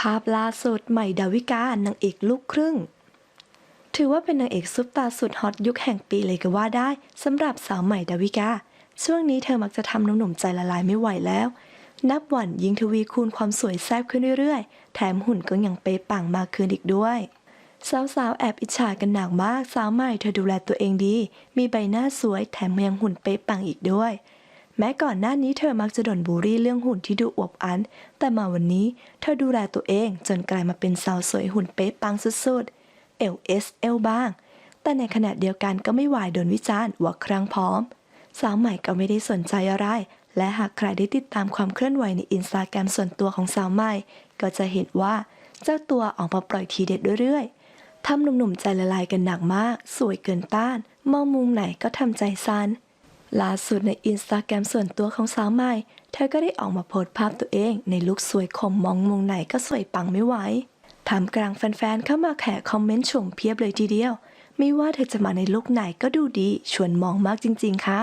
ภาพล่าสุดใหม่ดาวิกานางเอกลูกครึ่ง ถือว่าเป็นนางเอกซุปตาสุดฮอตยุคแห่งปีเลยก็ว่าได้สำหรับสาวใหม่ดาวิกา ช่วงนี้เธอมักจะทำหนุ่มๆใจละลายไม่ไหวแล้ว นับวันยิ่งทวีคูณความสวยแซ่บขึ้นเรื่อยๆ แถมหุ่นก็ยังเป๊ะปังมากขึ้นอีกด้วยสาวๆแอบอิจฉากันหนักมาก สาวใหม่เธอดูแลตัวเองดี มีใบหน้าสวยแถมยังหุ่นเป๊ะปังอีกด้วย แม้ก่อนหน้านี้เธอมักจะโดนบูลลี่เรื่องหุ่นที่ดูอวบอัน แต่มาวันนี้เธอดูแลตัวเองจนกลายมาเป็นสาวสวยหุ่นเป๊ะปังสุดๆเอลเอสเอลบ้าง แต่ในขณะเดียวกันก็ไม่หวายโดนวิจารณ์ว่าครั้งพร้อม สาวใหม่ก็ไม่ได้สนใจอะไร และหากใครได้ติดตามความเคลื่อนไหวในอินสตาแกรมส่วนตัวของสาวใหม่ ก็จะเห็นว่าเจ้าตัวออกมาปล่อยทีเด็ดเรื่อยๆทำหนุ่มๆใจละลายกันหนักมาก สวยเกินต้าน มองมุมไหนก็ทำใจสั่น ล่าสุดในอินสตาแกรมส่วนตัวของสาวใหม่ เธอก็ได้ออกมาโพสต์ภาพตัวเองในลุคสวยคมมองมุมไหนก็สวยปังไม่ไหวทำกลางแฟนๆเข้ามาแขกคอมเมนต์ชมเพียบเลยทีเดียว ไม่ว่าเธอจะมาในลุคไหนก็ดูดี ชวนมองมากจริง ๆ ค่ะ